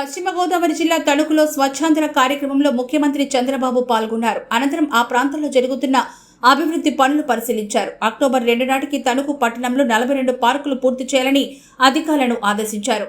పశ్చిమ గోదావరి జిల్లా తణుకులో స్వచ్ఛాంధ్ర కార్యక్రమంలో ముఖ్యమంత్రి చంద్రబాబు పాల్గొన్నారు. అనంతరం ఆ ప్రాంతంలో జరుగుతున్న అభివృద్ధి పనులు పరిశీలించారు. అక్టోబర్ రెండు నాటికి తణుకు పట్టణంలో నలభై రెండు పార్కులు పూర్తి చేయాలని అధికారులను ఆదేశించారు.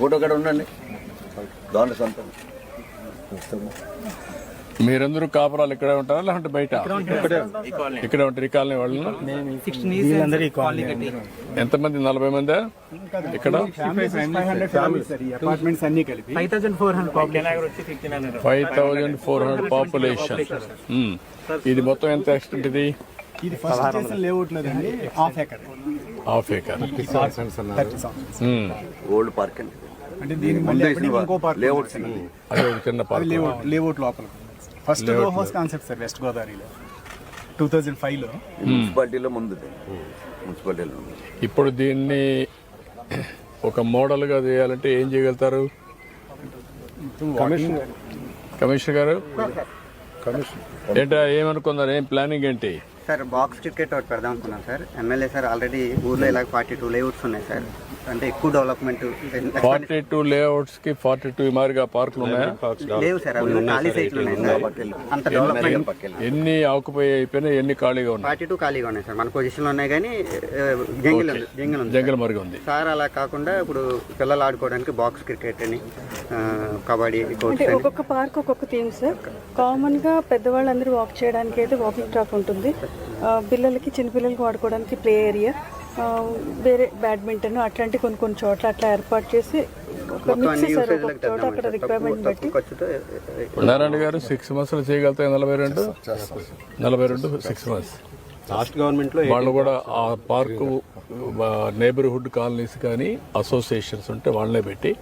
ఫోటో కూడా ఉండండి. దాని సొంతం మీరందరూ కాపురాలు ఇక్కడే ఉంటారా లేకుంటే బయట? ఇక్కడే ఉంటారు. ఈ కాలనీ. వాళ్ళు వీళ్ళందరూ ఈ కాలనీ ఎంతమంది నలభై మంది? ఇక్కడ? Five thousand four hundred population ఇది మొత్తం ఎంత ఎక్స్టెంట్ ఇది? ఇది ఫస్ట్ చేసిన లేఅవుట్ లేదండి half acre half acre old park అండి. అంటే దీనికి మళ్ళీ ఇంకో పార్క్ లేఅవుట్స్ అది ఒక చిన్న అది పార్క్ లేఅవుట్ లేఅవుట్ లోపల. First row house concept sir west గోదావరిలో టూ థౌజండ్ ఫైవ్లో. మున్సిపాలిటీలో ముందు మున్సిపాలిటీలో ఇప్పుడు దీన్ని ఒక మోడల్గా చేయాలంటే ఏం చేయగలుగుతారు? కమిషనర్ గారు? ఏంటా ఏమనుకున్నారు? ఏం ప్లానింగ్ ఏంటి? సార్ బాక్స్ క్రికెట్ ఒకటి పెడదాం అనుకున్నాం సార్. ఎమ్మెల్యే సార్ ఆల్రెడీ ఊర్లో ఇలా ఫార్టీ టూ లేఅవుట్స్ ఉన్నాయి సార్. అంటే ఎక్కువ డెవలప్మెంట్ ఫార్టీ టూ లేఅవుట్స్కి ఫార్టీ టూ మారిగా పార్కులు ఉన్నాయా? లేవు సార్ అవి ఖాళీ సైట్లు ఉన్నాయి అంత డెవలప్మెంట్ ఎన్ని ఆకుపై అయిపోయినాయి ఎన్ని ఖాళీగా ఉన్నాయి? ఫార్టీ టూ ఖాళీగా ఉన్నాయి సార్. మన పొజిషన్లో ఉన్నాయి కానీ జంగిల్ ఉంది జంగిల్ ఉంది జంగల్ మరిగా ఉంది. సార్ అలా కాకుండా ఇప్పుడు పిల్లలు ఆడుకోవడానికి బాక్స్ క్రికెట్ అని కబడ్డీ ఒక్కొక్క పార్క్ ఒక్కొక్క థీమ్ సార్. కామన్గా పెద్దవాళ్ళందరూ వాక్ చేయడానికి అయితే వాకింగ్ ట్రాక్ ఉంటుంది. పిల్లలకి చిన్నపిల్లలకి వాడుకోవడానికి ప్లే ఏరియా. వేరే బ్యాడ్మింటన్ అట్లాంటి కొన్ని కొన్ని చోట్ల అట్లా ఏర్పాటు చేసి నారాయణ గారు సిక్స్ మంత్స్లో చేయగలుగుతాయి నలభై రెండు? నలభై రెండు సిక్స్ మంత్స్ లాస్ట్ గవర్నమెంట్లో వాళ్ళు కూడా ఆ పార్కు నేబర్హుడ్ కాలనీస్ కానీ అసోసియేషన్స్ ఉంటే వాళ్ళనే పెట్టి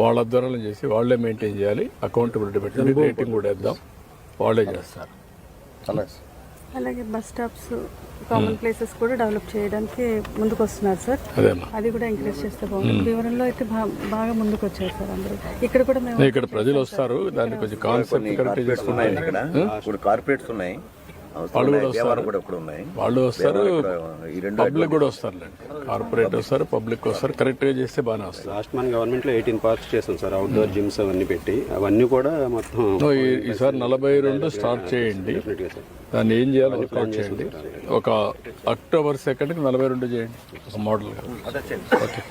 వాళ్ళ ఆధ్వర్యంలో చేసి వాళ్ళే మెయింటైన్ చేయాలి అకౌంటబిలిటీ పెట్టి రేటింగ్ కూడా ఇద్దాం వాళ్ళే చేస్తారు. అలాగే బస్ స్టాప్స్ కామన్ ప్లేసెస్ కూడా డెవలప్ చేయడానికి ముందుకు వస్తున్నారు సార్ అది కూడా ఎంకరేజ్ చేస్తే బాగుంటుంది. వివరంలో అయితే బాగా ముందుకు వచ్చారు సార్ అందరూ. ఇక్కడ కూడా మేము ఇక్కడ ప్రజలు వస్తారు దాన్ని కొంచెం కాన్సెప్ట్ కార్పొరేట్స్ ఉన్నాయి. వాళ్ళు వస్తారు. ఈ రెండు పబ్లిక్ కూడా వస్తారు కార్పొరేట్ వస్తారు పబ్లిక్ వస్తారు కరెక్ట్గా చేస్తే బాగానే వస్తారు. లాస్ట్ మన గవర్నమెంట్లో ఎయిటీన్ పార్క్స్ చేసాం సార్ అవుట్డోర్ జిమ్స్ అవన్నీ పెట్టి. అవన్నీ కూడా మొత్తం ఈసారి నలభై రెండు స్టార్ట్ చేయండి. దాన్ని ఏం చేయాలో వర్కౌట్ చేయండి. ఒక అక్టోబర్ సెకండ్కి నలభై రెండు చేయండి. ఒక మోడల్గా. ఓకే